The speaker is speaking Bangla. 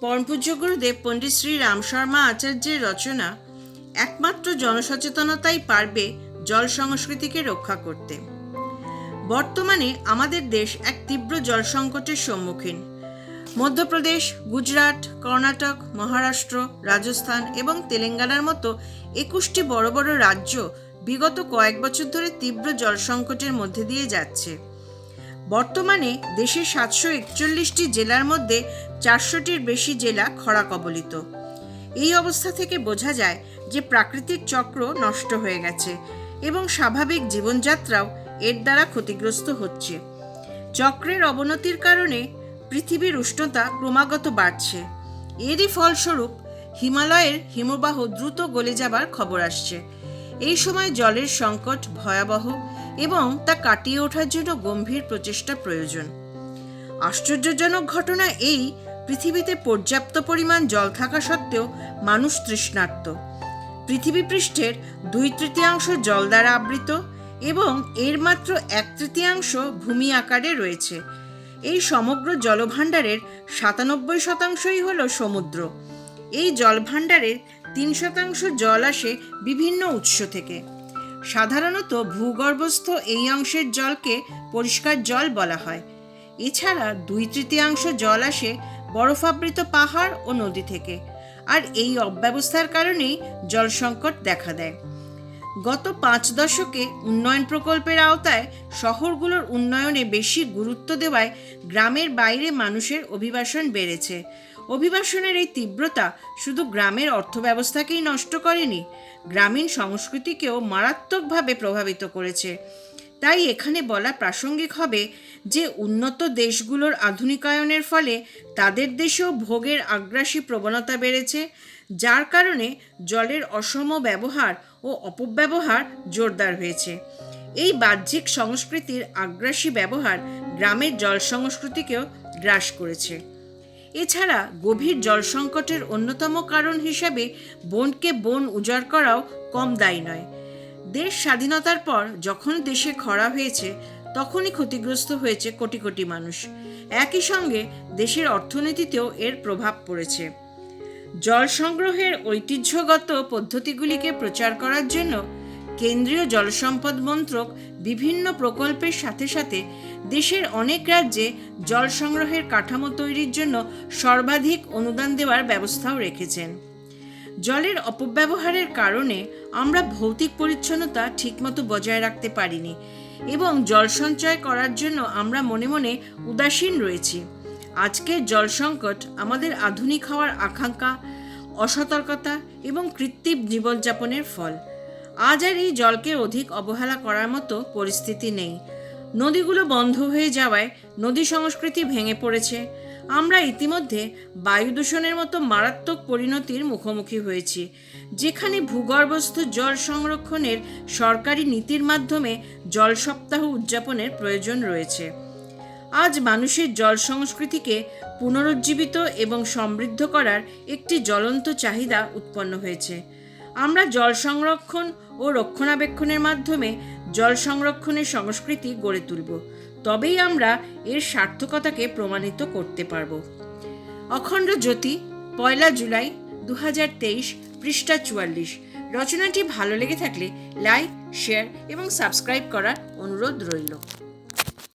পরমপূজ্য গুরুদেব পণ্ডিত শ্রী রাম শর্মা আচার্যের রচনা একমাত্র জনসচেতনতাই পারবে জল সংস্কৃতিকে রক্ষা করতে। বর্তমানে আমাদের দেশ এক তীব্র জল সংকটের সম্মুখীন। মধ্যপ্রদেশ, গুজরাট, কর্ণাটক, মহারাষ্ট্র, রাজস্থান এবং তেলেঙ্গানার মতো একুশটি বড় বড় রাজ্য বিগত কয়েক বছর ধরে তীব্র জল সংকটের মধ্যে দিয়ে যাচ্ছে। বর্তমানে দেশের সাতশো একচল্লিশটি জেলার মধ্যে চারশোটির বেশি জেলা খরা কবলিত। এই অবস্থা থেকে বোঝা যায় যে প্রাকৃতিক চক্র নষ্ট হয়ে গেছে এবং স্বাভাবিক জীবনযাত্রাও এর দ্বারা ক্ষতিগ্রস্ত হচ্ছে। চক্রের অবনতির কারণে পৃথিবীর উষ্ণতা ক্রমাগত বাড়ছে। এরই ফলস্বরূপ হিমালয়ের হিমবাহ দ্রুত গলে যাবার খবর আসছে। এই সময় জলের সংকট ভয়াবহ এবং তা কাটিয়ে ওঠার জন্য গম্ভীর প্রচেষ্টা প্রয়োজন। আশ্চর্যজনক ঘটনা এই, পৃথিবীতে পর্যাপ্ত পরিমাণ জল থাকা সত্ত্বেও মানুষ তৃষ্ণার্ত। পৃথিবী পৃষ্ঠের দুই তৃতীয়াংশ জল দ্বারা আবৃত এবং এর মাত্র এক তৃতীয়াংশ ভূমি আকারে রয়েছে। এই সমগ্র জলভাণ্ডারের সাতানব্বই শতাংশই হল সমুদ্র। এই জলভাণ্ডারের তিন শতাংশ জল আসে বিভিন্ন উৎস থেকে। সাধারণত ভূগর্ভস্থ এই অংশের জলকে পরিষ্কার জল বলা হয়। এছাড়া দুই তৃতীয়াংশ জল আসে বরফাবৃত পাহাড় ও নদী থেকে, আর এই অব্যবস্থার কারণেই জল সংকট দেখা দেয়। গত পাঁচ দশকে উন্নয়ন প্রকল্পের আওতায় শহরগুলোর উন্নয়নে বেশি গুরুত্ব দেওয়ায় গ্রামের বাইরে মানুষের অভিবাসন বেড়েছে। অভিবাসনের এই তীব্রতা শুধু গ্রামের অর্থব্যবস্থাকেই নষ্ট করেনি, গ্রামীণ সংস্কৃতিকেও মারাত্মকভাবে প্রভাবিত করেছে। তাই এখানে বলা প্রাসঙ্গিক হবে যে উন্নত দেশগুলোর আধুনিকায়নের ফলে তাদের দেশেও ভোগের আগ্রাসী প্রবণতা বেড়েছে, যার কারণে জলের অসম ব্যবহার ও অপব্যবহার জোরদার হয়েছে। এই বাহ্যিক সংস্কৃতির আগ্রাসী ব্যবহার গ্রামের জল সংস্কৃতিকেও গ্রাস করেছে। এছাড়া গভীর জল সংকটের অন্যতম কারণ হিসেবে বনকে বন উজাড় করাও কম দায়ী নয়। দেশ স্বাধীনতার পর যখন দেশে খরা হয়েছে, তখনই ক্ষতিগ্রস্ত হয়েছে কোটি কোটি মানুষ। একই সঙ্গে দেশের অর্থনীতিতেও এর প্রভাব পড়েছে। জল সংগ্রহের ঐতিহ্যগত পদ্ধতিগুলিকে প্রচার করার জন্য কেন্দ্রীয় জলসম্পদ মন্ত্রক বিভিন্ন প্রকল্পের সাথে সাথে দেশের অনেক রাজ্যে জল সংগ্রহের কাঠামো তৈরির জন্য সর্বাধিক অনুদান দেওয়ার ব্যবস্থাও রেখেছেন। জলের অপব্যবহারের কারণে আমরা ভৌতিক পরিচ্ছন্নতা ঠিকমতো বজায় রাখতে পারিনি এবং জল সঞ্চয় করার জন্য আমরা মনে মনে উদাসীন রয়েছি। আজকের জল সংকট আমাদের আধুনিক হওয়ার আকাঙ্ক্ষা, অসতর্কতা এবং কৃত্রিম জীবনযাপনের ফল। আজ আর এই জলকে অধিক অবহেলা করার মতো পরিস্থিতি নেই। নদীগুলো বন্ধ হয়ে যাওয়ায় নদী সংস্কৃতি ভেঙে পড়েছে। আমরা ইতিমধ্যে বায়ু দূষণের মতো মারাত্মক পরিণতির মুখোমুখি হয়েছি। যেখানে ভূগর্ভস্থ জল সংরক্ষণের সরকারি নীতির মাধ্যমে জল সপ্তাহ উদযাপনের প্রয়োজন রয়েছে। আজ মানুষের জল সংস্কৃতিকে পুনরুজ্জীবিত এবং সমৃদ্ধ করার একটি জ্বলন্ত চাহিদা উৎপন্ন হয়েছে। আমরা জল সংরক্ষণ ও রক্ষণাবেক্ষণের মাধ্যমে জল সংরক্ষণের সংস্কৃতি গড়ে তুলব। তবেই আমরা এর সার্থকতাকে প্রমাণিত করতে পারব। অখণ্ড জ্যোতি, পয়লা জুলাই দু হাজার তেইশ, পৃষ্ঠা চুয়াল্লিশ। রচনাটি ভালো লেগে থাকলে লাইক, শেয়ার এবং সাবস্ক্রাইব করার অনুরোধ রইল।